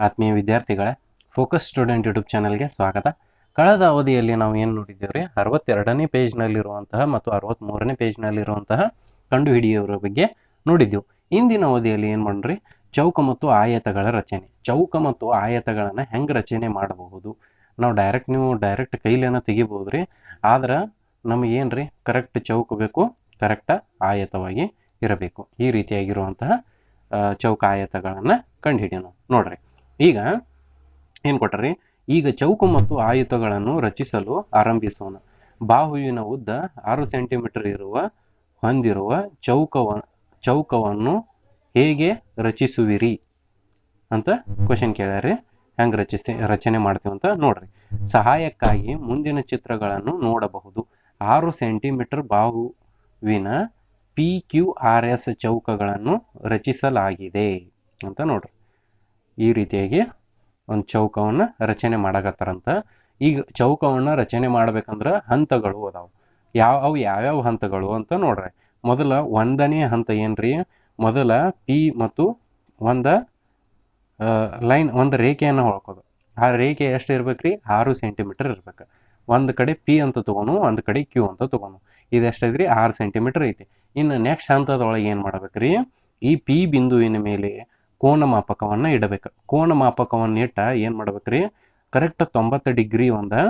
ಆತ್ಮೀಯ ವಿದ್ಯಾರ್ಥಿಗಳೇ focus student YouTube ಚಾನಲ್ಗೆ ಸ್ವಾಗತ. ಕಳೆದ ಅವಧಿಯಲ್ಲಿ ನಾವು ಏನು ನೋಡಿದ್ದೇವೆ ಅರವತ್ತೆರಡನೇ ಪೇಜ್ನಲ್ಲಿರುವಂತಹ ಮತ್ತು ಅರವತ್ತ್ಮೂರನೇ ಪೇಜ್ನಲ್ಲಿರುವಂತಹ ಕಂಡುಹಿಡಿಯುವರ ಬಗ್ಗೆ ನೋಡಿದ್ದೆವು. ಇಂದಿನ ಅವಧಿಯಲ್ಲಿ ಏನು ಮಾಡ್ರಿ ಚೌಕ ಮತ್ತು ಆಯತಗಳ ರಚನೆ. ಚೌಕ ಮತ್ತು ಆಯತಗಳನ್ನು ಹೆಂಗೆ ರಚನೆ ಮಾಡಬಹುದು? ನಾವು ಡೈರೆಕ್ಟ್ ನೀವು ಡೈರೆಕ್ಟ್ ಕೈಲೇನ ತೆಗಿಬೋದು ರೀ. ಆದ್ರೆ ನಮಗೇನು ರೀ? ಕರೆಕ್ಟ್ ಚೌಕ ಬೇಕು ಕರೆಕ್ಟ್ ಆಯತವಾಗಿ ಇರಬೇಕು. ಈ ರೀತಿಯಾಗಿರುವಂತಹ ಚೌಕ ಆಯತಗಳನ್ನು ಕಂಡುಹಿಡಿಯೋಣ ನೋಡ್ರಿ. ಈಗ ಏನು ಕೊಟ್ಟರಿ ಈಗ ಚೌಕ ಮತ್ತು ಆಯುತಗಳನ್ನು ರಚಿಸಲು ಆರಂಭಿಸೋಣ. ಬಾಹುವಿನ ಉದ್ದ ಆರು ಸೆಂಟಿಮೀಟರ್ ಇರುವ ಹೊಂದಿರುವ ಚೌಕವ, ಚೌಕವನ್ನು ಹೇಗೆ ರಚಿಸುವಿರಿ ಅಂತ ಕ್ವಶನ್ ಕೇಳ್ಯಾರಿ ಹೆಂಗ್ ರಚಿಸಿ, ರಚನೆ ಮಾಡ್ತೀವಿ ಅಂತ ನೋಡ್ರಿ. ಸಹಾಯಕ್ಕಾಗಿ ಮುಂದಿನ ಚಿತ್ರಗಳನ್ನು ನೋಡಬಹುದು. ಆರು ಸೆಂಟಿಮೀಟರ್ ಬಾಹುವಿನ ಪಿ ಕ್ಯೂ ಆರ್ ಎಸ್ ಚೌಕಗಳನ್ನು ರಚಿಸಲಾಗಿದೆ ಅಂತ ನೋಡ್ರಿ. ಈ ರೀತಿಯಾಗಿ ಒಂದು ಚೌಕವನ್ನು ರಚನೆ ಮಾಡಕತ್ತಾರಂತ. ಈಗ ಚೌಕವನ್ನು ರಚನೆ ಮಾಡ್ಬೇಕಂದ್ರೆ ಹಂತಗಳು ಅದಾವೆ. ಯಾವ ಅವು ಯಾವ್ಯಾವ ಹಂತಗಳು ಅಂತ ನೋಡ್ರಿ. ಮೊದಲ ಒಂದನೇ ಹಂತ ಏನ್ರಿ? ಮೊದಲ ಪಿ ಮತ್ತು ಒಂದು ಲೈನ್ ಒಂದು ರೇಖೆಯನ್ನು ಹೊಳ್ಕೋದು. ಆ ರೇಖೆ ಎಷ್ಟು ಇರ್ಬೇಕ್ರಿ? ಆರು ಸೆಂಟಿಮೀಟರ್ ಇರ್ಬೇಕು. ಒಂದು ಕಡೆ ಪಿ ಅಂತ ತೊಗೊಂಡು ಒಂದು ಕಡೆ ಕ್ಯೂ ಅಂತ ತೊಗೊಂಡು ಇದು ಎಷ್ಟೈತ್ರಿ ಆರು ಸೆಂಟಿಮೀಟರ್ ಐತಿ. ಇನ್ನು ನೆಕ್ಸ್ಟ್ ಹಂತದೊಳಗೆ ಏನು ಮಾಡ್ಬೇಕ್ರಿ? ಈ ಪಿ ಬಿಂದುವಿನ ಮೇಲೆ ಕೋನ ಮಾಪಕವನ್ನು ಇಡಬೇಕು. ಕೋನ ಮಾಪಕವನ್ನು ಇಟ್ಟ ಏನು ಮಾಡ್ಬೇಕ್ರಿ? ಕರೆಕ್ಟ್ ತೊಂಬತ್ತು ಡಿಗ್ರಿ ಒಂದು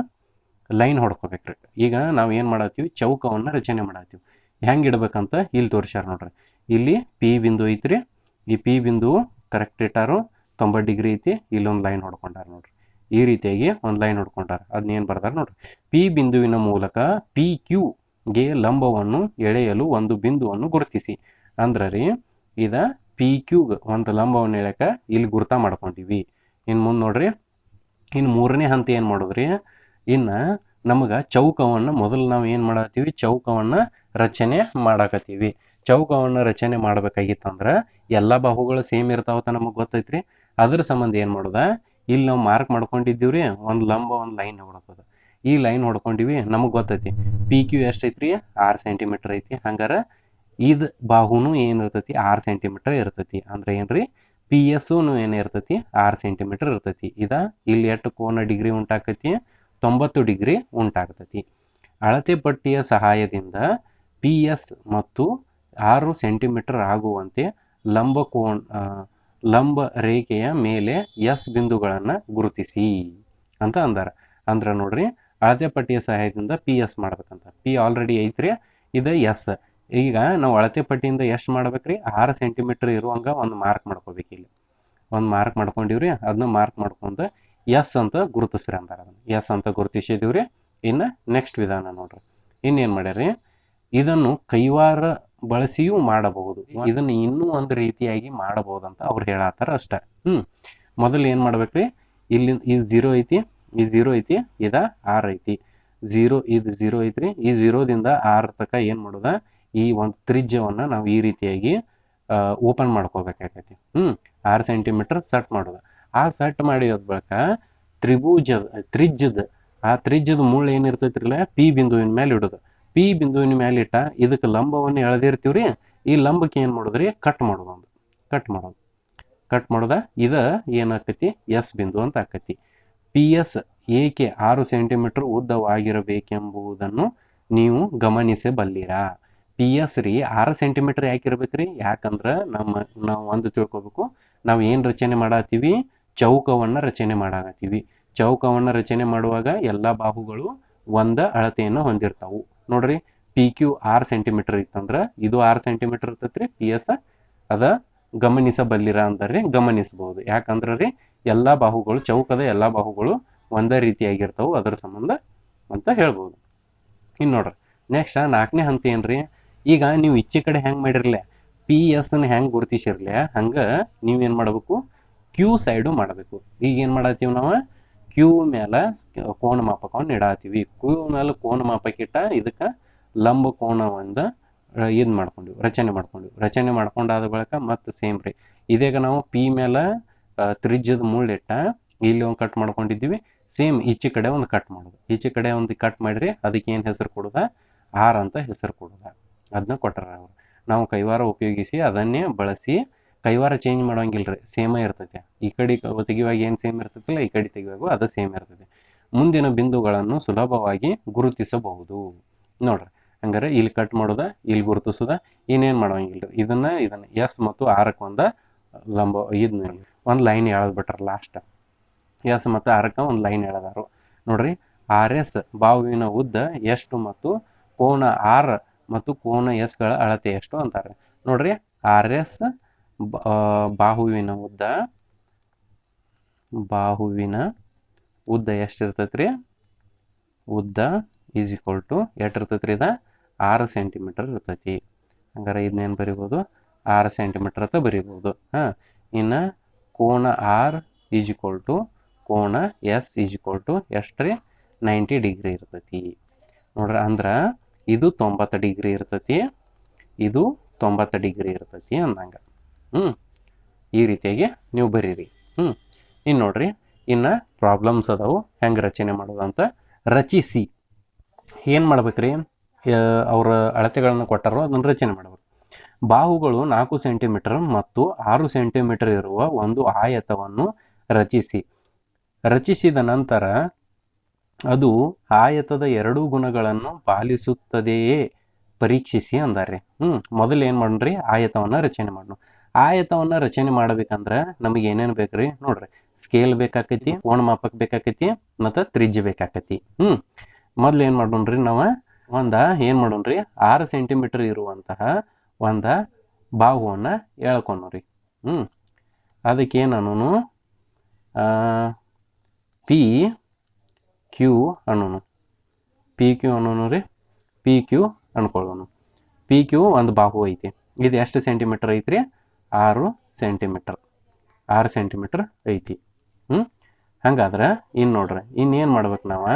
ಲೈನ್ ಹೊಡ್ಕೋಬೇಕ್ರಿ. ಈಗ ನಾವು ಏನು ಮಾಡತ್ತೀವಿ? ಚೌಕವನ್ನು ರಚನೆ ಮಾಡತ್ತೀವಿ. ಹೆಂಗೆ ಇಡ್ಬೇಕಂತ ಇಲ್ಲಿ ತೋರಿಸ್ಯಾರ ನೋಡ್ರಿ. ಇಲ್ಲಿ ಪಿ ಬಿಂದು ಐತ್ರಿ. ಈ ಪಿ ಬಿಂದು ಕರೆಕ್ಟ್ ಇಟ್ಟಾರು, ತೊಂಬತ್ತು ಡಿಗ್ರಿ ಐತಿ, ಇಲ್ಲೊಂದು ಲೈನ್ ಹೊಡ್ಕೊಂಡಾರ ನೋಡ್ರಿ. ಈ ರೀತಿಯಾಗಿ ಒಂದು ಲೈನ್ ಹೊಡ್ಕೊಂಡಾರ. ಅದನ್ನ ಏನು ಬರ್ದಾರ ನೋಡ್ರಿ. ಪಿ ಬಿಂದುವಿನ ಮೂಲಕ ಪಿ ಕ್ಯೂ ಗೆ ಲಂಬವನ್ನು ಎಳೆಯಲು ಒಂದು ಬಿಂದುವನ್ನು ಗುರುತಿಸಿ. ಅಂದ್ರೆ ರೀ, ಇದ ಪಿ ಕ್ಯೂಗ್ ಒಂದು ಲಂಬವನ್ನು ಹೇಳಕ್ಕೆ ಇಲ್ಲಿ ಗುರುತ ಮಾಡ್ಕೊಂಡಿವಿ ಇನ್ನು ಮುಂದೆ ನೋಡ್ರಿ ಇನ್ನು ಮೂರನೇ ಹಂತ ಏನು ಮಾಡೋದ್ರಿ? ಇನ್ನು ನಮಗೆ ಚೌಕವನ್ನು ಮೊದಲು ನಾವು ಏನು ಮಾಡತ್ತೀವಿ? ಚೌಕವನ್ನು ರಚನೆ ಮಾಡಾಕತ್ತೀವಿ. ಚೌಕವನ್ನು ರಚನೆ ಮಾಡಬೇಕಾಗಿತ್ತಂದ್ರೆ ಎಲ್ಲ ಬಾಹುಗಳು ಸೇಮ್ ಇರ್ತಾವತ್ತ ನಮಗೆ ಗೊತ್ತೈತ್ರಿ. ಅದ್ರ ಸಂಬಂಧ ಏನು ಮಾಡೋದ? ಇಲ್ಲಿ ನಾವು ಮಾರ್ಕ್ ಮಾಡ್ಕೊಂಡಿದ್ದೀವ್ರಿ, ಒಂದು ಲಂಬ, ಒಂದು ಲೈನ್ ಹೊಡ್ಕೋದು. ಈ ಲೈನ್ ಹೊಡ್ಕೊಂಡಿವಿ, ನಮಗೆ ಗೊತ್ತೈತಿ. ಪಿ ಕ್ಯೂ ಎಷ್ಟೈತ್ರಿ? ಆರು ಸೆಂಟಿಮೀಟರ್ ಐತಿ. ಹಂಗಾರ ಇದು ಬಾಹುನು ಏನು ಇರ್ತೈತಿ? ಆರು ಸೆಂಟಿಮೀಟರ್ ಇರ್ತೈತಿ. ಅಂದ್ರೆ ಏನ್ರಿ? ಪಿ ಎಸ್ಸುನು ಏನು ಇರ್ತೈತಿ? ಆರು ಸೆಂಟಿಮೀಟರ್ ಇರ್ತೈತಿ. ಇದ ಇಲ್ಲಿ ಎಷ್ಟು ಕೋನ ಡಿಗ್ರಿ ಉಂಟಾಕತಿ? ತೊಂಬತ್ತು ಡಿಗ್ರಿ ಉಂಟಾಗ್ತೈತಿ. ಅಳತೆ ಪಟ್ಟಿಯ ಸಹಾಯದಿಂದ ಪಿ ಎಸ್ ಮತ್ತು ಆರು ಸೆಂಟಿಮೀಟರ್ ಆಗುವಂತೆ ಲಂಬ ಕೋಣ ಲಂಬ ರೇಖೆಯ ಮೇಲೆ ಎಸ್ ಬಿಂದುಗಳನ್ನು ಗುರುತಿಸಿ ಅಂತ ಅಂದಾರ. ಅಂದ್ರೆ ನೋಡ್ರಿ, ಅಳತೆ ಪಟ್ಟಿಯ ಸಹಾಯದಿಂದ ಪಿ ಎಸ್ ಮಾಡ್ಬೇಕಂತ. ಪಿ ಆಲ್ರೆಡಿ ಐತ್ರಿ. ಇದು ಎಸ್. ಈಗ ನಾವು ಅಳತೆ ಪಟ್ಟಿಯಿಂದ ಎಷ್ಟು ಮಾಡ್ಬೇಕ್ರಿ? ಆರು ಸೆಂಟಿಮೀಟರ್ ಇರುವಂಗ ಒಂದು ಮಾರ್ಕ್ ಮಾಡ್ಕೋಬೇಕು ಇಲ್ಲಿ. ಒಂದು ಮಾರ್ಕ್ ಮಾಡ್ಕೊಂಡಿವ್ರಿ ಅದನ್ನ ಮಾರ್ಕ್ ಮಾಡ್ಕೊಂಡು ಎಸ್ ಅಂತ ಗುರುತಿಸ್ರಿ ಅಂತಾರೆ ಅದನ್ನ. ಎಸ್ ಅಂತ ಗುರುತಿಸಿದೀವ್ರಿ. ಇನ್ನು ನೆಕ್ಸ್ಟ್ ವಿಧಾನ ನೋಡ್ರಿ. ಇನ್ನೇನು ಮಾಡ್ಯಾರಿ ಇದನ್ನು ಕೈವಾರ ಬಳಸಿಯೂ ಮಾಡಬಹುದು. ಇದನ್ನು ಇನ್ನೂ ಒಂದು ರೀತಿಯಾಗಿ ಮಾಡಬಹುದಂತ ಅವ್ರು ಹೇಳತ್ತಾರ ಅಷ್ಟ. ಹ್ಮ್. ಮೊದಲು ಏನ್ ಮಾಡ್ಬೇಕ್ರಿ? ಇಲ್ಲಿ ಈ ಝೀರೋ ಐತಿ, ಈ ಜೀರೋ ಐತಿ, ಇದ ಆರ್ ಐತಿ. ಜೀರೋ ಇದು ಜೀರೋ ಐತ್ರಿ. ಈ ಜೀರೋದಿಂದ ಆರ್ ತಕ ಏನ್ ಮಾಡೋದ? ಈ ಒಂದು ತ್ರಿಜ್ಯವನ್ನು ನಾವು ಈ ರೀತಿಯಾಗಿ ಓಪನ್ ಮಾಡ್ಕೋಬೇಕಾಗೈತಿ. ಹ್ಞೂ ಆರು ಸೆಂಟಿಮೀಟರ್ ಸೆಟ್ ಮಾಡೋದು. ಆ ಸೆಟ್ ಮಾಡಿದ ಬಳಿಕ ತ್ರಿಭುಜ ತ್ರಿಜ್ಯದ, ಆ ತ್ರಿಜ್ಯದ ಮುಳ್ಳು ಏನಿರ್ತೈತ್ರಲ್ಲ ಪಿ ಬಿಂದುವಿನ ಮೇಲೆ ಇಡೋದು. ಪಿ ಬಿಂದುವಿನ ಮೇಲೆ ಇಟ್ಟ ಇದಕ್ಕೆ ಲಂಬವನ್ನು ಎಳೆದಿರ್ತೀವ್ರಿ, ಈ ಲಂಬಕ್ಕೆ ಏನು ಮಾಡೋದ್ರಿ? ಕಟ್ ಮಾಡೋದು ಒಂದು. ಕಟ್ ಮಾಡೋದು. ಕಟ್ ಮಾಡೋದ, ಇದ ಏನಾಕತಿ? ಎಸ್ ಬಿಂದು ಅಂತ ಆಕೈತಿ. ಪಿ ಎಸ್ ಏಕೆ ಆರು ಸೆಂಟಿಮೀಟರ್ ಉದ್ದವಾಗಿರಬೇಕೆಂಬುದನ್ನು ನೀವು ಗಮನಿಸಬಲ್ಲಿರಾ? ಪಿ ಎಸ್ ರೀ, ಆರು ಸೆಂಟಿಮೀಟರ್ ಯಾಕೆ ಇರ್ಬೇಕ್ರಿ? ಯಾಕಂದ್ರೆ ನಮ್ಮ, ನಾವು ಒಂದು ತಿಳ್ಕೊಬೇಕು. ನಾವು ಏನು ರಚನೆ ಮಾಡತ್ತೀವಿ? ಚೌಕವನ್ನ ರಚನೆ ಮಾಡಾಕತ್ತೀವಿ. ಚೌಕವನ್ನ ರಚನೆ ಮಾಡುವಾಗ ಎಲ್ಲಾ ಬಾಹುಗಳು ಒಂದ ಅಳತೆಯನ್ನು ಹೊಂದಿರ್ತಾವು. ನೋಡ್ರಿ ಪಿ ಕ್ಯೂ ಆರು ಸೆಂಟಿಮೀಟರ್ ಇತ್ತಂದ್ರೆ ಇದು ಆರು ಸೆಂಟಿಮೀಟರ್ ಇರ್ತೈತ್ರಿ? ಪಿ ಎಸ್ ಅದ ಗಮನಿಸಬಲ್ಲಿರ ಅಂತಾರ್ರಿ ಗಮನಿಸಬಹುದು ಯಾಕಂದ್ರೆ ರೀ, ಎಲ್ಲಾ ಬಾಹುಗಳು, ಚೌಕದ ಎಲ್ಲಾ ಬಾಹುಗಳು ಒಂದೇ ರೀತಿಯಾಗಿರ್ತಾವು. ಅದರ ಸಂಬಂಧ ಅಂತ ಹೇಳ್ಬೋದು. ಇನ್ನು ನೋಡ್ರಿ ನೆಕ್ಸ್ಟ್ ನಾಲ್ಕನೇ ಹಂತ ಏನ್ರಿ? ಈಗ ನೀವು ಇಚ್ಛೆ ಕಡೆ ಹೆಂಗೆ ಮಾಡಿರ್ಲೆ ಪಿ ಎಸ್ನ ಹೆಂಗೆ ಗುರುತಿಸಿರ್ಲೆ, ಹಂಗ ನೀವೇನು ಮಾಡಬೇಕು? ಕ್ಯೂ ಸೈಡು ಮಾಡಬೇಕು. ಈಗ ಏನ್ ಮಾಡತ್ತೀವಿ ನಾವು? ಕ್ಯೂ ಮೇಲೆ ಕೋನ ಮಾಪಕವನ್ನು ಇಡಾತೀವಿ ಕ್ಯೂ ಮೇಲೆ ಕೋನ ಮಾಪಕ ಇಟ್ಟ ಇದಕ್ಕ ಲಂಬ ಒಂದು ಇದು ಮಾಡ್ಕೊಂಡಿವಿ, ರಚನೆ ಮಾಡ್ಕೊಂಡಿವಿ. ರಚನೆ ಮಾಡ್ಕೊಂಡಾದ ಬಳಿಕ ಮತ್ತೆ ಸೇಮ್ ರೀ. ಇದೀಗ ನಾವು ಪಿ ಮೇಲೆ ತ್ರಿಜ್ಯದ ಮುಳ್ಳಿಟ್ಟ ಇಲ್ಲಿ ಒಂದು ಕಟ್ ಮಾಡ್ಕೊಂಡಿದ್ದೀವಿ. ಸೇಮ್ ಈಚೆ ಕಡೆ ಒಂದು ಕಟ್ ಮಾಡೋದು. ಈಚೆ ಕಡೆ ಒಂದು ಕಟ್ ಮಾಡಿರಿ, ಅದಕ್ಕೆ ಏನು ಹೆಸರು ಕೊಡೋದ? ಆರ್ ಅಂತ ಹೆಸರು ಕೊಡೋದ. ಅದನ್ನ ಕೊಟ್ಟಾರ ಅವ್ರು. ನಾವು ಕೈವಾರ ಉಪಯೋಗಿಸಿ ಅದನ್ನೇ ಬಳಸಿ ಕೈವಾರ ಚೇಂಜ್ ಮಾಡೋಂಗಿಲ್ಲ ರೀ ಸೇಮ ಇರ್ತೈತೆ. ಈ ಕಡೆ ತೆಗಿಯುವಾಗ ಏನು ಸೇಮ್ ಇರ್ತೈತಿಲ್ಲ, ಈ ಕಡೆ ತೆಗೆಯುವಾಗ ಅದು ಸೇಮ್ ಇರ್ತೈತೆ. ಮುಂದಿನ ಬಿಂದುಗಳನ್ನು ಸುಲಭವಾಗಿ ಗುರುತಿಸಬಹುದು. ನೋಡ್ರಿ, ಹಂಗಾರೆ ಇಲ್ಲಿ ಕಟ್ ಮಾಡೋದ, ಇಲ್ಲಿ ಗುರುತಿಸೋದ, ಇನ್ನೇನು ಮಾಡೋಂಗಿಲ್ಲ ಇದನ್ನ ಇದನ್ನ ಎಸ್ ಮತ್ತು ಆರಕ್ಕೆ ಒಂದ ಲಂಬ ಇದನ್ನ ಒಂದು ಲೈನ್ ಹೇಳದ್ ಬಿಟ್ರ ಲಾಸ್ಟ್ ಎಸ್ ಮತ್ತು ಆರಕ್ಕೆ ಒಂದು ಲೈನ್ ಹೇಳದಾರು ನೋಡ್ರಿ ಆರ್ ಎಸ್ ಬಾವಿನ ಉದ್ದ ಎಷ್ಟು ಮತ್ತು ಕೋನ ಆರ್ ಮತ್ತು ಕೋನ ಎಸ್ಗಳ ಅಳತೆ ಎಷ್ಟು ಅಂತಾರೆ. ನೋಡ್ರಿ, ಆರ್ ಎಸ್ ಬಾಹುವಿನ ಉದ್ದ ಬಾಹುವಿನ ಉದ್ದ ಎಷ್ಟು ಇರ್ತೈತ್ರಿ? ಉದ್ದ ಈಸ್ ಈಕ್ವಲ್ ಟು ಎಷ್ಟು ಇರ್ತೈತ್ರಿ ಇದ? ಆರು ಸೆಂಟಿಮೀಟರ್ ಇರ್ತೈತಿ. ಹಂಗಾರೆ ಇದನ್ನೇನು ಬರಿಬೋದು? ಆರು ಸೆಂಟಿಮೀಟರ್ ಅಂತ ಬರಿಬೋದು. ಹಾಂ, ಇನ್ನು ಕೋನ ಆರ್ ಈಸ್ ಈಕ್ವಲ್ ಟು ಕೋನ ಎಸ್ ಈಸ್ ಈಕ್ವಲ್ ಟು ಎಷ್ಟು ರೀ? ನೈಂಟಿ ಡಿಗ್ರಿ ಇರ್ತೈತಿ. ನೋಡ್ರಿ, ಅಂದ್ರೆ ಇದು ತೊಂಬತ್ತು ಡಿಗ್ರಿ ಇರ್ತೈತಿ, ಇದು ತೊಂಬತ್ತು ಡಿಗ್ರಿ ಇರ್ತೈತಿ ಅಂದಂಗ. ಹ್ಞೂ ಈ ರೀತಿಯಾಗಿ ನೀವು ಬರೀರಿ. ಹ್ಞೂ ಇನ್ನು ನೋಡ್ರಿ, ಇನ್ನು ಪ್ರಾಬ್ಲಮ್ಸ್ ಅದಾವು, ಹೆಂಗೆ ರಚನೆ ಮಾಡೋದು ಅಂತ ರಚಿಸಿ. ಏನು ಮಾಡ್ಬೇಕ್ರಿ? ಅವರ ಅಳತೆಗಳನ್ನು ಕೊಟ್ಟಾರೋ, ಅದನ್ನು ರಚನೆ ಮಾಡ್ಬೇಕು. ಬಾಹುಗಳು ನಾಲ್ಕು ಸೆಂಟಿಮೀಟರ್ ಮತ್ತು ಆರು ಸೆಂಟಿಮೀಟರ್ ಇರುವ ಒಂದು ಆಯತವನ್ನು ರಚಿಸಿ. ರಚಿಸಿದ ನಂತರ ಅದು ಆಯತದ ಎರಡೂ ಗುಣಗಳನ್ನು ಪಾಲಿಸುತ್ತದೆಯೇ? ಪರೀಕ್ಷಿಸಿ ಅಂದಾರೆ ಹ್ಮ್, ಮೊದಲು ಏನ್ ಮಾಡ್ರಿ? ಆಯತವನ್ನ ರಚನೆ ಮಾಡೋಣ ಆಯತವನ್ನ ರಚನೆ ಮಾಡ್ಬೇಕಂದ್ರ ನಮಗೆ ಏನೇನ್ ಬೇಕ್ರಿ? ನೋಡ್ರಿ. ಸ್ಕೇಲ್ ಬೇಕಾಕೈತಿ ಕೋಣ ಮಾಪಕ್ ಬೇಕಾಕೈತಿ, ಮತ್ತ ತ್ರಿಜ್ಯ ಬೇಕಾಕತಿ. ಹ್ಮ್, ಮೊದ್ಲು ಏನ್ ಮಾಡೋಣ್ರಿ ನಾವ? ಒಂದ ಏನ್ ಮಾಡೋಣ್ರಿ ಆರು ಸೆಂಟಿಮೀಟರ್ ಇರುವಂತಹ ಒಂದ ಬಾಹುವನ್ನ ಎಳ್ಕೊಂಡ್ರಿ ಹ್ಮ್ ಅದಕ್ಕೆ ಏನನು ಆ, ಪಿ ಕ್ಯೂ ಅನ್ನೋನು. ಪಿ ಕ್ಯೂ ಅನ್ನೋನು ರೀ. ಪಿ ಕ್ಯೂ ಅನ್ಕೊಳ್ಳೋನು. ಪಿ ಕ್ಯೂ ಒಂದು ಬಾಹು ಐತಿ. ಇದು ಎಷ್ಟು ಸೆಂಟಿಮೀಟರ್ ಐತ್ರಿ? ಆರು ಸೆಂಟಿಮೀಟರ್ ಆರು ಸೆಂಟಿಮೀಟರ್ ಐತಿ. ಹ್ಞೂ ಹಂಗಾದ್ರೆ ಇನ್ನು ನೋಡ್ರಿ ಇನ್ನೇನು ಮಾಡ್ಬೇಕು ನಾವು?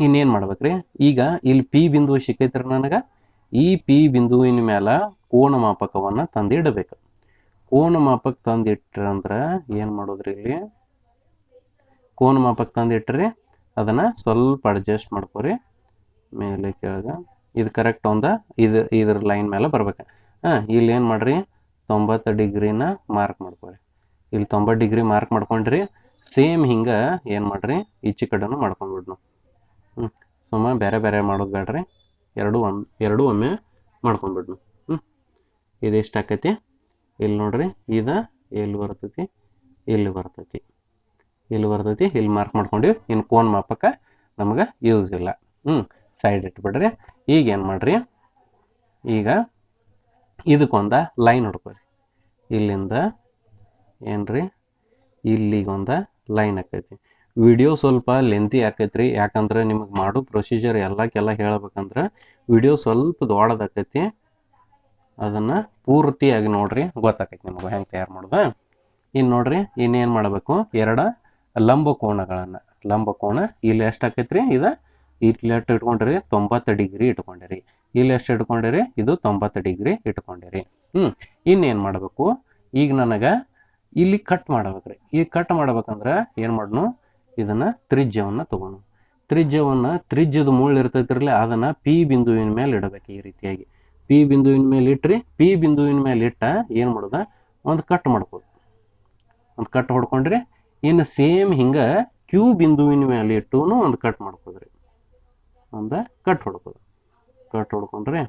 ಇನ್ನೇನು ಮಾಡ್ಬೇಕ್ರಿ ಈಗ ಇಲ್ಲಿ ಪಿ ಬಿಂದು ಸಿಕ್ಕೈತ್ರಿ ನನಗೆ. ಈ ಪಿ ಬಿಂದುವಿನ ಮ್ಯಾಲ ಕೋನ ಮಾಪಕವನ್ನು ತಂದಿಡಬೇಕು. ಕೋನ ಮಾಪಕ ತಂದಿಟ್ರಂದ್ರೆ ಏನು ಮಾಡೋದ್ರಿ ಇಲ್ಲಿ? ಕೋನ ಮಾಪಕ್ಕೆ ತಂದಿಟ್ರಿ ಅದನ್ನ ಸ್ವಲ್ಪ ಅಡ್ಜಸ್ಟ್ ಮಾಡ್ಕೊರಿ. ಮೇಲೆ ಕೆಳಗೆ, ಇದು ಕರೆಕ್ಟ್ ಒಂದ, ಇದು, ಇದ್ರ ಲೈನ್ ಮೇಲೆ ಬರ್ಬೇಕು. ಹಾಂ, ಇಲ್ಲಿ ಏನು ಮಾಡ್ರಿ, ತೊಂಬತ್ತು ಡಿಗ್ರಿನ ಮಾರ್ಕ್ ಮಾಡ್ಕೊರಿ. ಇಲ್ಲಿ ತೊಂಬತ್ತು ಡಿಗ್ರಿ ಮಾರ್ಕ್ ಮಾಡ್ಕೊಂಡ್ರಿ ಸೇಮ್ ಹಿಂಗೆ ಏನು ಮಾಡ್ರಿ, ಈಚೆ ಕಡೆನೂ ಮಾಡ್ಕೊಂಡ್ಬಿಡ್ನು ಹ್ಞೂ ಸುಮ್ಮ ಬೇರೆ ಬೇರೆ ಮಾಡೋದು ಬೇಡ್ರಿ ಎರಡು ಒಮ್ಮೆ ಎರಡು ಒಮ್ಮೆ ಮಾಡ್ಕೊಂಡ್ಬಿಡ್ನು ಹ್ಞೂ ಇದು ಎಷ್ಟು ಆಕೈತಿ? ಇಲ್ಲಿ ನೋಡ್ರಿ, ಇದು ಎಲ್ಲಿ ಬರ್ತೈತಿ? ಇಲ್ಲಿ ಬರ್ತೈತಿ. ಇಲ್ಲಿ ಬರ್ತೈತಿ? ಇಲ್ಲಿ ಮಾರ್ಕ್ ಮಾಡ್ಕೊಂಡಿವಿ? ಇನ್ನು ಕೋನ್ ಮಾಪಕ ನಮ್ಗೆ ಯೂಸ್ ಇಲ್ಲ. ಹ್ಞೂ ಸೈಡ್ ಇಟ್ಬಿಡ್ರಿ. ಈಗ ಏನು ಮಾಡ್ರಿ? ಈಗ ಇದಕ್ಕೊಂದ ಲೈನ್ ಹುಡ್ಕೋರಿ. ಇಲ್ಲಿಂದ ಏನ್ರಿ? ಇಲ್ಲಿಗೊಂದ ಲೈನ್ ಆಕೈತಿ. ವಿಡಿಯೋ ಸ್ವಲ್ಪ ಲೆಂತಿ ಆಕೈತ್ರಿ. ಯಾಕಂದ್ರೆ ನಿಮಗೆ ಮಾಡೋ ಪ್ರೊಸೀಜರ್ ಎಲ್ಲಕ್ಕೆಲ್ಲ ಹೇಳ್ಬೇಕಂದ್ರೆ ವಿಡಿಯೋ ಸ್ವಲ್ಪ ದೊಡ್ಡದಾಕೈತಿ. ಅದನ್ನ ಪೂರ್ತಿಯಾಗಿ ನೋಡ್ರಿ. ಗೊತ್ತಾಕೈತಿ ನಿಮಗೆ ಹೆಂಗೆ ತಯಾರು ಮಾಡೋದು. ಇನ್ನು ನೋಡ್ರಿ ಇನ್ನೇನು ಮಾಡಬೇಕು? ಎರಡ ಲಂಬ ಲಂಬಕೋಣ ಲಂಬ ಕೋಣ ಇಲ್ಲಿ ಎಷ್ಟು ಆಕೈತ್ರಿ? ಇದು ಇಲ್ಲಿ ಎಷ್ಟು ಇಟ್ಕೊಂಡಿರಿ? ತೊಂಬತ್ತು ಡಿಗ್ರಿ ಇಟ್ಕೊಂಡಿರಿ. ಇಲ್ಲಿ ಎಷ್ಟು ಇಟ್ಕೊಂಡಿರಿ? ಇದು ತೊಂಬತ್ತು ಡಿಗ್ರಿ ಇಟ್ಕೊಂಡಿರಿ. ಹ್ಞೂ ಇನ್ನೇನು ಮಾಡಬೇಕು? ಈಗ ನನಗೆ ಇಲ್ಲಿ ಕಟ್ ಮಾಡ್ಬೇಕ್ರಿ. ಈಗ ಕಟ್ ಮಾಡ್ಬೇಕಂದ್ರೆ ಏನು ಮಾಡ್ನು? ಇದನ್ನ ತ್ರಿಜ್ಯವನ್ನು ತಗೋನು. ತ್ರಿಜ್ಯವನ್ನು ತ್ರಿಜ್ಯದ ಮುಳ್ಳು ಇರ್ತೈತಿರಲಿ ಅದನ್ನ ಪಿ ಬಿಂದುವಿನ ಮೇಲೆ ಇಡಬೇಕು ಈ ರೀತಿಯಾಗಿ. ಪಿ ಬಿಂದುವಿನ ಮೇಲೆ ಇಟ್ರಿ ಪಿ ಬಿಂದುವಿನ ಮೇಲೆ ಇಟ್ಟ ಏನು ಮಾಡೋದ? ಒಂದು ಕಟ್ ಮಾಡ್ಬೋದು ಒಂದು ಕಟ್ ಹೊಡ್ಕೊಂಡ್ರಿ ಇನ್ನು ಸೇಮ್ ಹಿಂಗೆ ಕ್ಯೂ ಬಿಂದುವಿನ ಮೇಲೆ ಇಟ್ಟು ಒಂದು ಕಟ್ ಮಾಡ್ಕೋದ್ರಿ ಒಂದು ಕಟ್ ಹೊಡ್ಕೋದು ಕಟ್ ಹೊಡ್ಕೊಂಡ್ರಿ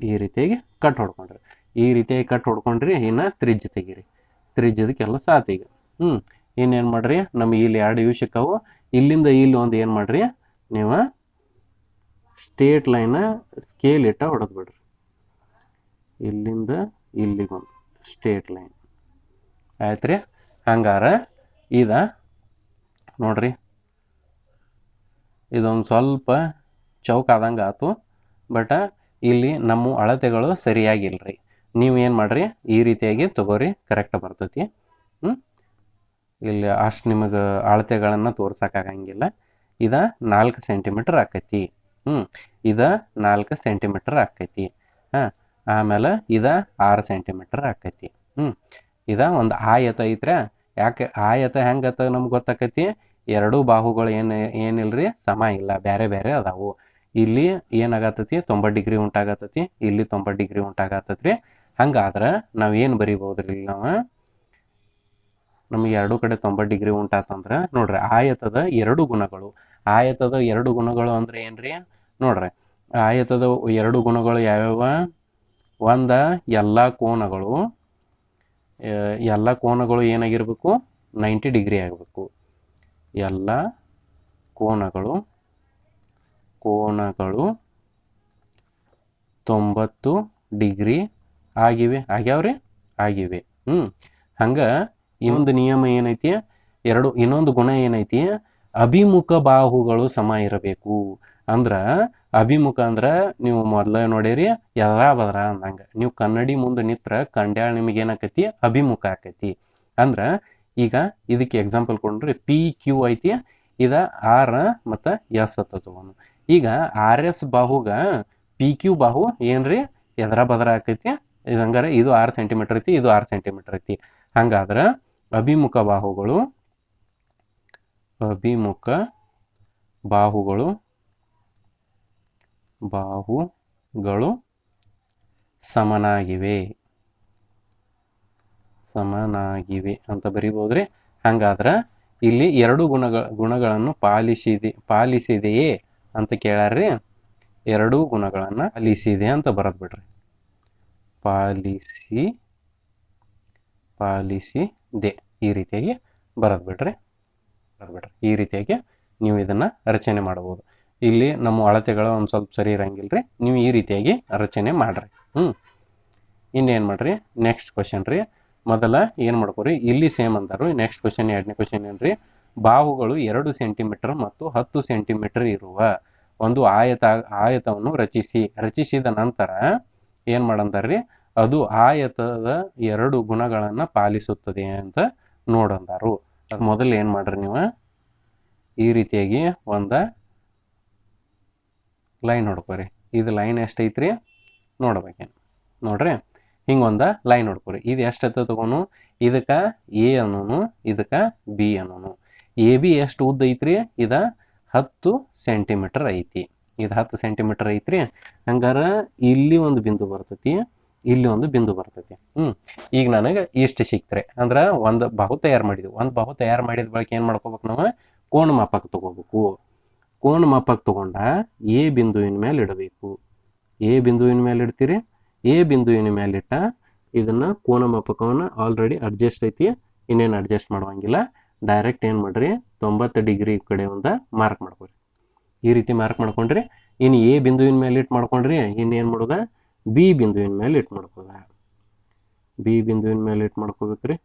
ಈ ರೀತಿಯಾಗಿ ಕಟ್ ಹೊಡ್ಕೊಂಡ್ರಿ. ಈ ರೀತಿಯಾಗಿ ಕಟ್ ಹೊಡ್ಕೊಂಡ್ರಿ, ಇನ್ನು ತ್ರಿಜ್ ತೆಗೀರಿ. ತ್ರಿಜ್ಯದ ಕೆಲಸ ಆತು ಈಗ. ಹ್ಞೂ ಇನ್ನೇನು ಮಾಡ್ರಿ? ನಮ್ಗೆ ಇಲ್ಲಿ ಎರಡು ಇವು ಇಲ್ಲಿಂದ ಇಲ್ಲಿ ಒಂದು ಏನು ಮಾಡ್ರಿ? ನೀವು ಸ್ಟೇಟ್ ಲೈನ್ ಸ್ಕೇಲ್ ಇಟ್ಟ ಹೊಡೆದು ಬಿಡ್ರಿ ಇಲ್ಲಿಂದ ಇಲ್ಲಿಗೊಂದು ಸ್ಟೇಟ್ ಲೈನ್ ಆಯ್ತ್ರಿ? ಹಂಗಾರ ಇದ ನೋಡ್ರಿ. ಇದೊಂದು ಸ್ವಲ್ಪ ಚೌಕ ಆದಂಗೆ ಆತು, ಬಟ್ ಇಲ್ಲಿ ನಮ್ಮ ಅಳತೆಗಳು ಸರಿಯಾಗಿಲ್ರಿ. ನೀವು ಏನು ಮಾಡ್ರಿ, ಈ ರೀತಿಯಾಗಿ ತಗೋರಿ ಕರೆಕ್ಟ್ ಬರ್ತೈತಿ. ಹ್ಞೂ ಇಲ್ಲಿ ಅಷ್ಟು ನಿಮಗೆ ಅಳತೆಗಳನ್ನು ತೋರ್ಸೋಕ್ಕಾಗಂಗಿಲ್ಲ ಇದು ನಾಲ್ಕು ಸೆಂಟಿಮೀಟರ್ ಆಕೈತಿ. ಹ್ಞೂ ಇದು ನಾಲ್ಕು ಸೆಂಟಿಮೀಟರ್ ಆಕೈತಿ. ಹಾಂ? ಆಮೇಲೆ ಇದು ಆರು ಸೆಂಟಿಮೀಟರ್ ಆಕೈತಿ. ಹ್ಞೂ ಇದ ಒಂದು ಆಯತ ಐತ್ರ್ಯಾ? ಯಾಕೆ ಆಯತ ಹೆಂಗತ್ತ ನಮ್ಗೆ ಗೊತ್ತಾಕತಿ? ಎರಡೂ ಬಾಹುಗಳು ಏನು, ಏನಿಲ್ರಿ? ಸಮ ಇಲ್ಲ ಬೇರೆ ಬೇರೆ ಅದಾವು. ಇಲ್ಲಿ ಏನಾಗತ್ತತಿ? ತೊಂಬತ್ತು ಡಿಗ್ರಿ ಉಂಟಾಗತ್ತತಿ. ಇಲ್ಲಿ ತೊಂಬತ್ತು ಡಿಗ್ರಿ ಉಂಟಾಗತ್ತತ್ರಿ. ಹಂಗಾದ್ರೆ ನಾವು ಏನು ಇಲ್ಲಿ ನಾವು? ನಮಗೆ ಎರಡು ಕಡೆ ತೊಂಬತ್ತು ಡಿಗ್ರಿ ಉಂಟಾತಂದ್ರೆ, ನೋಡ್ರಿ ಆಯತದ ಎರಡು ಗುಣಗಳು. ಆಯತದ ಎರಡು ಗುಣಗಳು ಅಂದ್ರೆ ಏನ್ರಿ? ನೋಡ್ರಿ, ಆಯತದ ಎರಡು ಗುಣಗಳು ಯಾವ್ಯಾವ? ಒಂದ ಎಲ್ಲ ಕೋನಗಳು. ಎಲ್ಲ ಕೋನಗಳು ಏನಾಗಿರಬೇಕು? ನೈಂಟಿ ಡಿಗ್ರಿ ಆಗಬೇಕು. ಎಲ್ಲ ಕೋನಗಳು ಕೋನಗಳು ತೊಂಬತ್ತು ಡಿಗ್ರಿ ಆಗಿವೆ. ಆಗ್ಯಾವ್ರಿ? ಆಗಿವೆ. ಹ್ಮ್. ಹಂಗ ಇನ್ನೊಂದು ನಿಯಮ ಏನೈತಿ? ಎರಡು, ಇನ್ನೊಂದು ಗುಣ ಏನೈತಿ? ಅಭಿಮುಖ ಬಾಹುಗಳು ಸಮ ಇರಬೇಕು. ಅಂದ್ರ ಅಭಿಮುಖ ಅಂದ್ರೆ ನೀವು ಮೊದಲೇ ನೋಡಿರಿ ಎದ್ರ ಬದ್ರ ಅಂದಂಗ. ನೀವು ಕನ್ನಡಿ ಮುಂದೆ ನಿತ್ರ, ಕಂಡ್ಯಾಳ ನಿಮಗೆ ಏನಾಕತಿ? ಅಭಿಮುಖ ಆಕತಿ. ಅಂದ್ರ, ಈಗ ಇದಕ್ಕೆ ಎಕ್ಸಾಂಪಲ್ ಕೊಡ್ರಿ. ಪಿ ಕ್ಯೂ ಐತಿ, ಇದ ಆರ್ ಮತ್ತ ಎಸ್ ಅಂತ ತಗೊಂಡು ಈಗ ಆರ್ ಎಸ್ ಬಾಹುಗ ಪಿ ಕ್ಯೂ ಬಾಹು ಏನ್ರಿ? ಎದ್ರ ಬದ್ರ ಆಕೈತಿ? ಇದಂಗಾರ ಇದು ಆರು ಸೆಂಟಿಮೀಟರ್ ಐತಿ, ಇದು ಆರು ಸೆಂಟಿಮೀಟರ್ ಐತಿ. ಹಂಗಾದ್ರ, ಅಭಿಮುಖ ಬಾಹುಗಳು ಅಭಿಮುಖ ಬಾಹುಗಳು ಬಾಹುಗಳು ಸಮನಾಗಿವೆ. ಸಮನಾಗಿವೆ ಅಂತ ಬರಿಬೋದ್ರಿ? ಹಂಗಾದ್ರ ಇಲ್ಲಿ ಎರಡು ಗುಣಗಳ ಗುಣಗಳನ್ನು ಪಾಲಿಸಿದೆ, ಪಾಲಿಸಿದೆಯೇ ಅಂತ ಕೇಳಾರ್ರಿ ಎರಡು ಗುಣಗಳನ್ನು ಪಾಲಿಸಿದೆ ಅಂತ ಬರದ್ ಬಿಡ್ರಿ. ಪಾಲಿಸಿ, ಪಾಲಿಸಿದೆ ಈ ರೀತಿಯಾಗಿ ಬರದ್ ಬಿಡ್ರಿ. ಬರದ್ ಬಿಡ್ರಿ. ಈ ರೀತಿಯಾಗಿ ನೀವು ಇದನ್ನ ರಚನೆ ಮಾಡಬಹುದು. ಇಲ್ಲಿ ನಮ್ಮ ಅಳತೆಗಳು ಒಂದು ಸ್ವಲ್ಪ ಸರಿ ರೀ ನೀವು ಈ ರೀತಿಯಾಗಿ ರಚನೆ ಮಾಡ್ರಿ. ಹ್ಞೂ ಇನ್ನೇನು ಮಾಡ್ರಿ? ನೆಕ್ಸ್ಟ್ ಕ್ವಶನ್ ರೀ. ಮೊದಲ ಏನು ಮಾಡ್ಕೋರಿ? ಇಲ್ಲಿ ಸೇಮ್ ಅಂದರು ನೆಕ್ಸ್ಟ್ ಕ್ವಶನ್ ಎರಡನೇ ಕ್ವಶನ್ ಏನ್ರಿ? ಬಾಹುಗಳು ಎರಡು ಸೆಂಟಿಮೀಟರ್ ಮತ್ತು ಹತ್ತು ಸೆಂಟಿಮೀಟರ್ ಇರುವ ಒಂದು ಆಯತ, ಆಯತವನ್ನು ರಚಿಸಿ. ರಚಿಸಿದ ನಂತರ ಏನು ಮಾಡಂತಾರ್ರಿ ಅದು ಆಯತದ ಎರಡು ಗುಣಗಳನ್ನು ಪಾಲಿಸುತ್ತದೆ ಅಂತ ನೋಡಂದಾರು. ಮೊದಲು ಏನು ಮಾಡ್ರಿ ನೀವು? ಈ ರೀತಿಯಾಗಿ ಒಂದ ಲೈನ್ ಹೊಡ್ಕೋರಿ ಇದು ಲೈನ್ ಎಷ್ಟೈತ್ರಿ? ನೋಡ್ಬೇಕೇನು ನೋಡ್ರಿ? ಹಿಂಗೊಂದು ಲೈನ್ ಹೊಡ್ಕೋರಿ ಇದು ಎಷ್ಟೈತೆ ತಗೋನು? ಇದಕ್ಕೆ ಎ ಅನ್ನೋನು, ಇದಕ್ಕೆ ಬಿ ಅನ್ನೋನು. ಎ ಬಿ ಎಷ್ಟು ಉದ್ದ ಐತ್ರಿ? ಇದು ಹತ್ತು ಸೆಂಟಿಮೀಟರ್ ಐತಿ. ಇದು ಹತ್ತು ಸೆಂಟಿಮೀಟರ್ ಐತ್ರಿ? ಹಂಗಾರ ಇಲ್ಲಿ ಒಂದು ಬಿಂದು ಬರ್ತೈತಿ, ಇಲ್ಲಿ ಒಂದು ಬಿಂದು ಬರ್ತೈತಿ. ಹ್ಞೂ ಈಗ ನನಗೆ ಇಷ್ಟು ಸಿಕ್ತರೆ. ಅಂದ್ರೆ ಒಂದು ಬಾಹು ತಯಾರು ಮಾಡಿದ್ವಿ. ಒಂದು ಬಾಹು ತಯಾರು ಮಾಡಿದ ಬಳಿಕ ಏನು ಮಾಡ್ಕೋಬೇಕು ನಾವು? ಕೋಣ ಮಾಪಕ ತಗೋಬೇಕು. ಕೋಣ ಮಾಪಕ ತಗೊಂಡ ಎ ಬಿಂದುವಿನ ಮೇಲೆ ಇಡಬೇಕು. ಎ ಬಿಂದುವಿನ ಮೇಲೆ ಇಡ್ತೀರಿ. ಎ ಬಿಂದುವಿನ ಮೇಲೆ ಇಟ್ಟ ಇದನ್ನ ಕೋನ ಮಾಪಕವನ್ನು ಆಲ್ರೆಡಿ ಅಡ್ಜಸ್ಟ್ ಐತಿ, ಇನ್ನೇನು ಅಡ್ಜಸ್ಟ್ ಮಾಡುವಂಗಿಲ್ಲ. ಡೈರೆಕ್ಟ್ ಏನು ಮಾಡ್ರಿ, ತೊಂಬತ್ತು ಡಿಗ್ರಿ ಕಡೆ ಒಂದು ಮಾರ್ಕ್ ಮಾಡ್ಕೊಳ್ರಿ ಈ ರೀತಿ ಮಾರ್ಕ್ ಮಾಡ್ಕೊಂಡ್ರಿ ಇನ್ನು ಎ ಬಿಂದುವಿನ ಮೇಲೆ ಇಟ್ಟು ಮಾಡ್ಕೊಂಡ್ರಿ ಇನ್ನು ಏನು ಮಾಡೋದ? ಬಿ ಬಿಂದುವಿನ ಮೇಲೆ ಇಟ್ಟು ಮಾಡ್ಕೋದ. ಬಿ ಬಿಂದುವಿನ ಮೇಲೆ ಇಟ್ಟು ಮಾಡ್ಕೋಬೇಕ್ರಿ.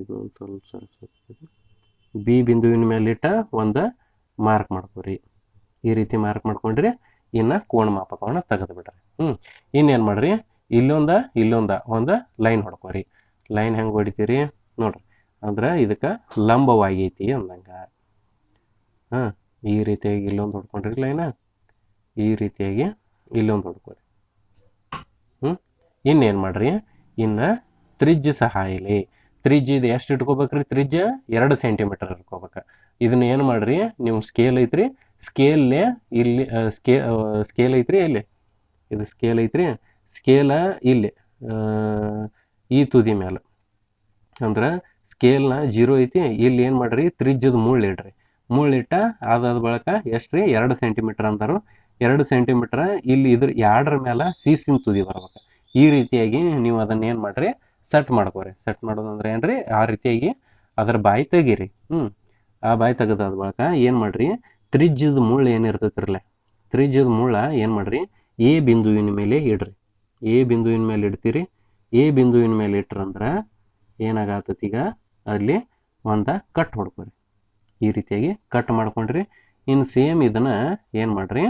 ಇದು ಒಂದು ಸ್ವಲ್ಪ ಬಿ ಬಿಂದುವಿನ ಮೇಲೆ ಇಟ್ಟ ಒಂದು ಮಾರ್ಕ್ ಮಾಡ್ಕೊರಿ. ಈ ರೀತಿ ಮಾರ್ಕ್ ಮಾಡ್ಕೊಂಡ್ರಿ ಇನ್ನ ಕೋಣ ಮಾಪಕವನ್ನ ತೆಗೆದು ಬಿಡ್ರಿ. ಹ್ಮ್. ಇನ್ನೇನ್ ಮಾಡ್ರಿ? ಇಲ್ಲೊಂದ ಇಲ್ಲೊಂದ, ಒಂದ ಲೈನ್ ಹೊಡ್ಕೊರಿ. ಲೈನ್ ಹೆಂಗ್ ಹೊಡಿತೀರಿ? ನೋಡ್ರಿ. ಅಂದ್ರ ಇದಕ್ಕ ಲಂಬವಾಗಿ ಐತಿ ಅಂದಂಗ. ಹಾ, ಈ ರೀತಿಯಾಗಿ ಇಲ್ಲೊಂದು ಹೊಡ್ಕೊಂಡ್ರಿ ಲೈನ ಈ ರೀತಿಯಾಗಿ ಇಲ್ಲೊಂದು ಹೊಡ್ಕೋರಿ. ಹ್ಮ್. ಇನ್ನೇನ್ ಮಾಡ್ರಿ? ಇನ್ನ ತ್ರಿಜ್ಯ ಸಹಾಯಲಿ. ತ್ರಿಜ್ಯ ಇದು ಎಷ್ಟು ಇಟ್ಕೋಬೇಕ್ರಿ? ತ್ರಿಜ್ಯ ಎರಡು ಸೆಂಟಿಮೀಟರ್ ಇಟ್ಕೋಬೇಕ. ಇದನ್ನ ಏನ್ ಮಾಡ್ರಿ? ನೀವು ಸ್ಕೇಲ್ ಐತ್ರಿ? ಸ್ಕೇಲ್ ಇಲ್ಲಿ ಸ್ಕೇ ಸ್ಕೇಲ್ ಐತ್ರಿ ಇಲ್ಲಿ. ಇದು ಸ್ಕೇಲ್ ಐತ್ರಿ. ಸ್ಕೇಲ ಇಲ್ಲಿ ಈ ತುದಿ ಮೇಲೆ ಅಂದ್ರೆ ಸ್ಕೇಲ್ನ ಜೀರೋ ಐತಿ. ಇಲ್ಲಿ ಏನ್ ಮಾಡ್ರಿ? ತ್ರಿಜ್ಯದ ಮುಳ್ಳು ಇಡ್ರಿ. ಮುಳ್ಳಿಟ್ಟ ಅದಾದ ಬಳಿಕ ಎಷ್ಟ್ರಿ ಎರಡು ಸೆಂಟಿಮೀಟರ್ ಅಂತಾರು. ಎರಡು ಸೆಂಟಿಮೀಟರ್ ಇಲ್ಲಿ ಇದ್ರ ಎರಡರ ಮೇಲೆ ಸೀಸಿನ ತುದಿ ಬರ್ಬೇಕು. ಈ ರೀತಿಯಾಗಿ ನೀವು ಅದನ್ನ ಏನ್ ಮಾಡ್ರಿ? ಸೆಟ್ ಮಾಡ್ಕೋರಿ. ಸೆಟ್ ಮಾಡೋದಂದ್ರೆ ಏನ್ರಿ? ಆ ರೀತಿಯಾಗಿ ಅದರ ಬಾಯಿ ತೆಗೀರಿ. ಹ್ಮ್. ಆ ಬಾಯಿ ತೆಗೆದಾದ ಬಳಿಕ ಏನು ಮಾಡ್ರಿ? ತ್ರಿಜ್ಯದ ಮುಳ್ಳು ಏನಿರ್ತೈತಿರಲ್ಲ ತ್ರಿಜ್ಯದ ಮುಳ್ಳ ಏನ್ ಮಾಡ್ರಿ? ಎ ಬಿಂದುವಿನ ಮೇಲೆ ಇಡ್ರಿ. ಎ ಬಿಂದುವಿನ ಮೇಲೆ ಇಡ್ತೀರಿ. ಎ ಬಿಂದುವಿನ ಮೇಲೆ ಇಟ್ರಂದ್ರ ಏನಾಗತ್ತೈತಿ ಈಗ? ಅಲ್ಲಿ ಒಂದ ಕಟ್ ಹೊಡ್ಕೊರಿ. ಈ ರೀತಿಯಾಗಿ ಕಟ್ ಮಾಡ್ಕೊಂಡ್ರಿ. ಇನ್ನು ಸೇಮ್ ಇದನ್ನ ಏನ್ ಮಾಡ್ರಿ?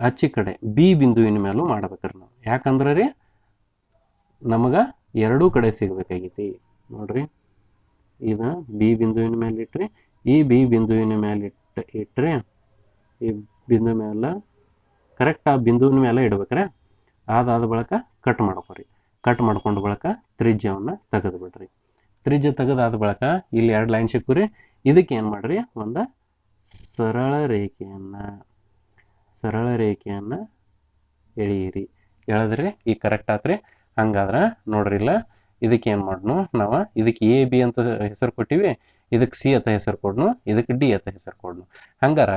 ಅಚ್ಚಿ ಕಡೆ ಬಿ ಬಿಂದುವಿನ ಮೇಲೂ ಮಾಡ್ಬೇಕ್ರಿ ನಾವು. ಯಾಕಂದ್ರೆ ರೀ? ನಮಗ ಎರಡೂ ಕಡೆ ಸಿಗಬೇಕಾಗೈತಿ. ನೋಡ್ರಿ. ಇದ ಬಿ ಬಿಂದುವಿನ ಮೇಲೆ ಇಟ್ರಿ, ಈ ಬಿ ಬಿಂದುವಿನ ಮೇಲೆ ಇಟ್ಟ, ಇಟ್ರೆ, ಈ ಬಿಂದು ಮೇಲೆ ಕರೆಕ್ಟ್ ಆ ಬಿಂದುವಿನ ಮೇಲೆ ಇಡ್ಬೇಕ್ರೆ, ಅದಾದ ಬಳಿಕ ಕಟ್ ಮಾಡ್ಕೊರಿ. ಕಟ್ ಮಾಡ್ಕೊಂಡು ಬಳಿಕ ತ್ರಿಜ್ಯವನ್ನು ತೆಗೆದು ಬಿಡ್ರಿ ತ್ರಿಜ್ಯ ತೆಗೆದಾದ ಬಳಿಕ ಇಲ್ಲಿ ಎರಡು ಲೈನ್ ಸಿಕ್ಕುರಿ ಇದಕ್ಕೆ ಏನು ಮಾಡ್ರಿ? ಒಂದು ಸರಳ ರೇಖೆಯನ್ನ ಸರಳ ರೇಖೆಯನ್ನ ಎಳೆಯಿರಿ. ಎಳೆದ್ರೆ ಈ ಕರೆಕ್ಟ್ ಆತ್ರಿ. ಹಂಗಾದ್ರೆ ನೋಡ್ರಿ ಇಲ್ಲ ಇದಕ್ಕೆ ಏನು ಮಾಡೋಣ ನಾವು ಇದಕ್ಕೆ ಎ ಬಿ ಅಂತ ಹೆಸರು ಕೊಟ್ಟಿವಿ, ಇದಕ್ಕೆ ಸಿ ಅಂತ ಹೆಸರು ಕೊಡ್ನು, ಇದಕ್ಕೆ ಡಿ ಅಂತ ಹೆಸರು ಕೊಡ್ನು. ಹಂಗಾರ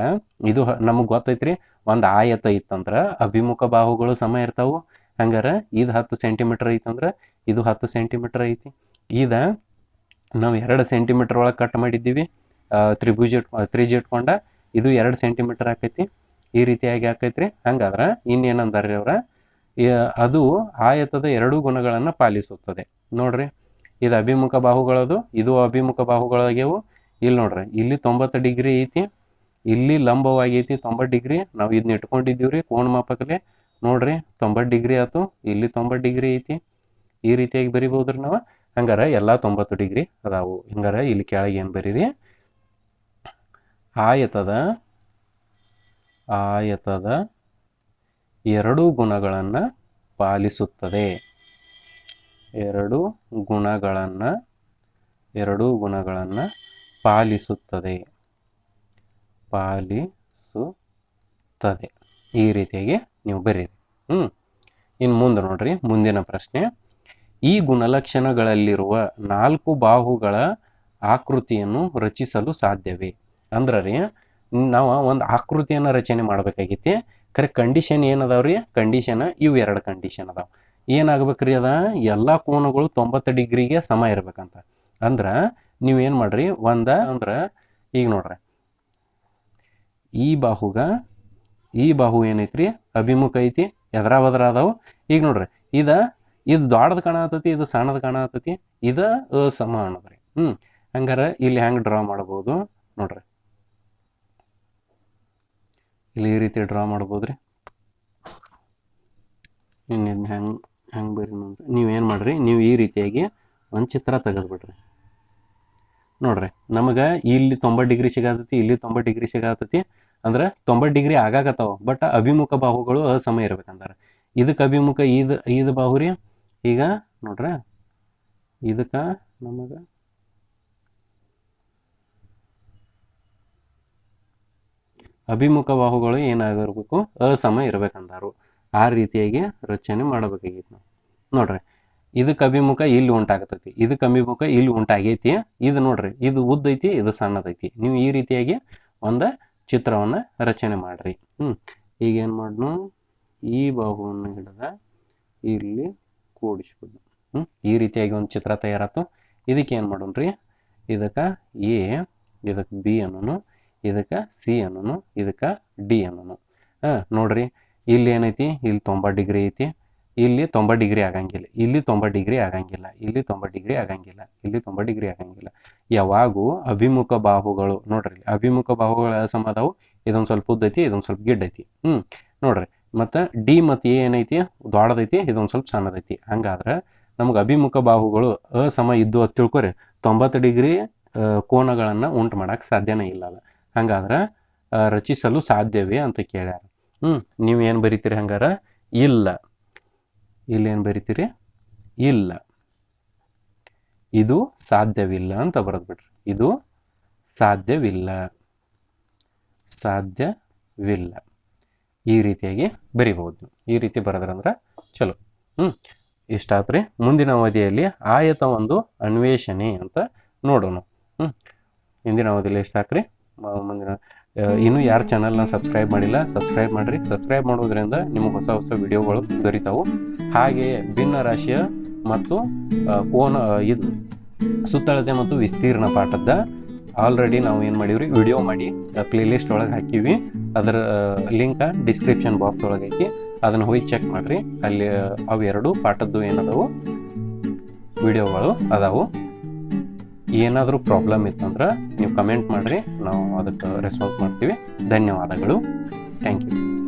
ಇದು ನಮಗೆ ಗೊತ್ತೈತ್ರಿ, ಒಂದು ಆಯತ ಇತ್ತಂದ್ರ ಅಭಿಮುಖ ಬಾಹುಗಳು ಸಮ ಇರ್ತಾವು. ಹಂಗಾರ ಇದು ಹತ್ತು ಸೆಂಟಿಮೀಟರ್ ಐತಂದ್ರೆ ಇದು ಹತ್ತು ಸೆಂಟಿಮೀಟರ್ ಐತಿ. ಇದ ನಾವು ಎರಡು ಸೆಂಟಿಮೀಟರ್ ಒಳಗೆ ಕಟ್ ಮಾಡಿದ್ದೀವಿ ತ್ರಿಭುಜ ತ್ರಿಜ್ ಇಟ್ಕೊಂಡ ಇದು ಎರಡು ಸೆಂಟಿಮೀಟರ್ ಆಕೈತಿ. ಈ ರೀತಿಯಾಗಿ ಆಕೈತ್ರಿ. ಹಂಗಾದ್ರೆ ಇನ್ನೇನಂದಾರ್ರಿ ಅವ್ರ ಅದು ಆಯತದ ಎರಡೂ ಗುಣಗಳನ್ನು ಪಾಲಿಸುತ್ತದೆ. ನೋಡ್ರಿ. ಇದು ಅಭಿಮುಖ ಬಾಹುಗಳದು, ಇದು ಅಭಿಮುಖ ಬಾಹುಗಳಾಗ್ಯವು. ಇಲ್ಲಿ ನೋಡ್ರಿ, ಇಲ್ಲಿ ತೊಂಬತ್ತು ಡಿಗ್ರಿ ಐತಿ. ಇಲ್ಲಿ ಲಂಬವಾಗಿ ಐತಿ ತೊಂಬತ್ತು ಡಿಗ್ರಿ. ನಾವು ಇದನ್ನ ರೀ ಕೋಣ ಮಾಪಕಲೆ ನೋಡ್ರಿ, ತೊಂಬತ್ತು ಡಿಗ್ರಿ ಆಯ್ತು ಇಲ್ಲಿ ತೊಂಬತ್ತು ಡಿಗ್ರಿ ಐತಿ. ಈ ರೀತಿಯಾಗಿ ಬರಿಬೋದ್ರಿ ನಾವು. ಹಂಗಾರ ಎಲ್ಲ ತೊಂಬತ್ತು ಡಿಗ್ರಿ ಅದಾವು. ಹಿಂಗಾರ ಇಲ್ಲಿ ಕೆಳಗೆ ಏನು ಬರೀರಿ? ಆಯತದ ಆಯತದ ಎರಡು ಗುಣಗಳನ್ನು ಪಾಲಿಸುತ್ತದೆ. ಎರಡು ಗುಣಗಳನ್ನು ಎರಡು ಗುಣಗಳನ್ನು ಪಾಲಿಸುತ್ತದೆ. ಪಾಲಿಸುತ್ತದೆ. ಈ ರೀತಿಯಾಗಿ ನೀವು ಬರೀರಿ. ಹ್ಮ್. ಇನ್ನು ಮುಂದೆ ನೋಡ್ರಿ, ಮುಂದಿನ ಪ್ರಶ್ನೆ. ಈ ಗುಣಲಕ್ಷಣಗಳಲ್ಲಿರುವ ನಾಲ್ಕು ಬಾಹುಗಳ ಆಕೃತಿಯನ್ನು ರಚಿಸಲು ಸಾಧ್ಯವೇ? ಅಂದ್ರೆ ರೀ, ನಾವು ಒಂದು ಆಕೃತಿಯನ್ನು ರಚನೆ ಮಾಡಬೇಕಾಗೈತಿ ಕರೆ ಕಂಡೀಷನ್ ಏನದಾವ್ರಿ? ಕಂಡೀಷನ್ ಇವು ಎರಡು ಕಂಡೀಷನ್ ಅದಾವ. ಏನಾಗ್ಬೇಕ್ರಿ ಅದ? ಎಲ್ಲಾ ಕೋನಗಳು ತೊಂಬತ್ತು ಡಿಗ್ರಿಗೆ ಸಮ ಇರ್ಬೇಕಂತ. ಅಂದ್ರೆ ನೀವು ಏನು ಮಾಡ್ರಿ? ಒಂದ ಅಂದ್ರೆ ಈಗ ನೋಡ್ರಿ. ಈ ಬಾಹುಗ, ಈ ಬಾಹು ಏನೈತ್ರಿ? ಅಭಿಮುಖ ಐತಿ, ಎದ್ರ ಬದ್ರ ಅದಾವು. ಈಗ ನೋಡ್ರಿ, ಇದ, ಇದು ದೊಡ್ಡದ ಕಾಣತತಿ ಇದು ಸಣ್ಣದ ಕಾಣತತಿ ಇದ ಅಸಮ ಅನ್ನೋದ್ರಿ. ಹ್ಮ್, ಹಂಗಾರ ಇಲ್ಲಿ ಹೆಂಗ್ ಡ್ರಾ ಮಾಡ್ಬೋದು ನೋಡ್ರಿ. ಇಲ್ಲಿ ಈ ರೀತಿ ಡ್ರಾ ಮಾಡ್ಬೋದ್ರಿ. ಇನ್ನು ಹೆಂಗ್ ಹೆಂಗ್ ಬರ್ರಿ ನೀವು ಏನು ಮಾಡ್ರಿ? ನೀವು ಈ ರೀತಿಯಾಗಿ ಒಂದು ಚಿತ್ರ ತೆಗೆದ್ಬಿಡ್ರಿ ನೋಡ್ರಿ, ನಮಗೆ ಇಲ್ಲಿ ತೊಂಬತ್ತು ಡಿಗ್ರಿ ಸಿಗತೈತಿ, ಇಲ್ಲಿ ತೊಂಬತ್ತು ಡಿಗ್ರಿ ಸಿಗತೈತಿ. ಅಂದ್ರೆ ತೊಂಬತ್ತು ಡಿಗ್ರಿ ಆಗಾಕತ್ತಾವ. ಬಟ್ ಅಭಿಮುಖ ಬಾಹುಗಳು ಅಸಮ ಇರ್ಬೇಕಂದ್ರೆ. ಇದಕ್ಕೆ ಅಭಿಮುಖ, ಈದ್ ಈದ್ ಬಾಹು ರೀ. ಈಗ ನೋಡ್ರ, ಇದಕ್ಕ ನಮಗ ಅಭಿಮುಖ ಬಾಹುಗಳು ಏನಾಗಿರ್ಬೇಕು? ಅಸಮ ಇರ್ಬೇಕಂದಾರು. ಆ ರೀತಿಯಾಗಿ ರಚನೆ ಮಾಡಬೇಕಾಗಿತ್ತು. ನಾವು ನೋಡ್ರಿ. ಇದಕ್ಕೆ ಅಭಿಮುಖ ಇಲ್ಲಿ ಉಂಟಾಗತೈತಿ. ಇದಕ್ಕೆ ಅಭಿಮುಖ ಇಲ್ಲಿ ಉಂಟಾಗೈತಿ. ಇದು ನೋಡ್ರಿ, ಇದು ಉದ್ದ ಐತಿ, ಇದು ಸಣ್ಣದೈತಿ ನೀವು ಈ ರೀತಿಯಾಗಿ ಒಂದು ಚಿತ್ರವನ್ನ ರಚನೆ ಮಾಡ್ರಿ. ಹ್ಮ್. ಈಗ ಏನು ಮಾಡ್ನು? ಈ ಬಾಹುವನ್ನು ಹಿಡಿದ ಇಲ್ಲಿ ಕೂಡಿಸ್ಬಿಡು. ಹ್ಮ್. ಈ ರೀತಿಯಾಗಿ ಒಂದು ಚಿತ್ರ ತಯಾರಾತು. ಇದಕ್ಕೆ ಏನ್ ಮಾಡೋಣ್ರಿ? ಇದಕ್ಕೆ ಎ, ಇದಕ್ಕೆ ಬಿ ಅನ್ನೋನು, ಇದಕ್ಕೆ ಸಿ ಅನ್ನೋನು, ಇದಕ್ಕೆ ಡಿ ಅನ್ನೋನು. ಹಾಂ, ನೋಡ್ರಿ. ಇಲ್ಲಿ ಏನೈತಿ? ಇಲ್ಲಿ ತೊಂಬತ್ತು ಡಿಗ್ರಿ ಐತಿ. ಇಲ್ಲಿ ತೊಂಬತ್ತು ಡಿಗ್ರಿ ಆಗಂಗಿಲ್ಲ, ಇಲ್ಲಿ ತೊಂಬತ್ತು ಡಿಗ್ರಿ ಆಗಂಗಿಲ್ಲ, ಇಲ್ಲಿ ತೊಂಬತ್ತು ಡಿಗ್ರಿ ಆಗಂಗಿಲ್ಲ, ಇಲ್ಲಿ ತೊಂಬತ್ತು ಡಿಗ್ರಿ ಆಗಂಗಿಲ್ಲ. ಯಾವಾಗೂ ಅಭಿಮುಖ ಬಾಹುಗಳು ನೋಡ್ರಿ, ಅಭಿಮುಖ ಬಾಹುಗಳ ಸಮ ಅದಾವು ಇದೊಂದು ಸ್ವಲ್ಪ ಉದ್ದ ಐತಿ ಇದೊಂದು ಸ್ವಲ್ಪ ಗಿಡ್ಡೈತಿ. ಹ್ಮ್, ನೋಡ್ರಿ, ಮತ್ತ ಡಿ ಮತ್ತು ಎ ಏನೈತಿ ದೊಡ್ಡದೈತಿ ಇದೊಂದು ಸ್ವಲ್ಪ ಸಣ್ಣದೈತಿ. ಹಂಗಾದ್ರೆ ನಮ್ಗೆ ಅಭಿಮುಖ ಬಾಹುಗಳು ಅಸಮ ಇದ್ದು ಅಂತ ತಿಳ್ಕೊರಿ, ತೊಂಬತ್ತು ಡಿಗ್ರಿ ಕೋನಗಳನ್ನು ಉಂಟು ಮಾಡೋಕ್ಕೆ ಸಾಧ್ಯನೇ ಇಲ್ಲ ಹಂಗಾದ್ರೆ ರಚಿಸಲು ಸಾಧ್ಯವೇ ಅಂತ ಕೇಳ್ಯಾರ. ಹ್ಮ್, ನೀವು ಏನು ಬರೀತೀರಿ ಹಂಗಾರ? ಇಲ್ಲ. ಇಲ್ಲಿ ಏನು ಬರಿತೀರಿ? ಇಲ್ಲ. ಇದು ಸಾಧ್ಯವಿಲ್ಲ ಅಂತ ಬರೆದ್ಬಿಟ್ರಿ ಇದು ಸಾಧ್ಯವಿಲ್ಲ. ಸಾಧ್ಯವಿಲ್ಲ. ಈ ರೀತಿಯಾಗಿ ಬರಿಬಹುದು. ಈ ರೀತಿ ಬರೆದ್ರಂದ್ರೆ ಚಲೋ. ಹ್ಮ್. ಇಷ್ಟಾತ್ರಿ ಮುಂದಿನ ಅವಧಿಯಲ್ಲಿ ಆಯತ ಒಂದು ಅನ್ವೇಷಣೆ ಅಂತ ನೋಡೋಣ. ಹ್ಮ್. ಹಿಂದಿನ ಅವಧಿಯಲ್ಲಿ ಎಷ್ಟಾಕ್ರಿ ಮ- ಮುಂದಿನ ಇನ್ನೂ ಯಾರು ಚಾನಲ್ನ ಸಬ್ಸ್ಕ್ರೈಬ್ ಮಾಡಿಲ್ಲ ಸಬ್ಸ್ಕ್ರೈಬ್ ಮಾಡಿರಿ. ಸಬ್ಸ್ಕ್ರೈಬ್ ಮಾಡೋದ್ರಿಂದ ನಿಮಗೆ ಹೊಸ ಹೊಸ ವಿಡಿಯೋಗಳು ದೊರೀತಾವು. ಹಾಗೆ ಭಿನ್ನ ರಾಶಿಯ ಮತ್ತು ಕೋನ ಇದು ಸುತ್ತಳತೆ ಮತ್ತು ವಿಸ್ತೀರ್ಣ ಪಾಠದ ಆಲ್ರೆಡಿ ನಾವು ಏನು ಮಾಡೀವ್ರಿ? ವಿಡಿಯೋ ಮಾಡಿ. ಪ್ಲೇಲಿಸ್ಟ್ ಒಳಗೆ ಹಾಕಿವಿ. ಅದರ ಲಿಂಕ್ ಡಿಸ್ಕ್ರಿಪ್ಷನ್ ಬಾಕ್ಸ್ ಒಳಗೆ ಐತಿ ಅದನ್ನು ಹೋಗಿ ಚೆಕ್ ಮಾಡ್ರಿ. ಅಲ್ಲಿ ಅವೆರಡು ಪಾಠದ್ದು ಏನದಾವು? ವಿಡಿಯೋಗಳು ಅದಾವು. ಏನಾದರೂ ಪ್ರಾಬ್ಲಮ್ ಇತ್ತಂದ್ರೆ ನೀವು ಕಮೆಂಟ್ ಮಾಡಿರಿ. ನಾವು ಅದಕ್ಕೆ ರೆಸ್ಪಾನ್ಸ್ ಮಾಡ್ತೀವಿ. ಧನ್ಯವಾದಗಳು. Thank you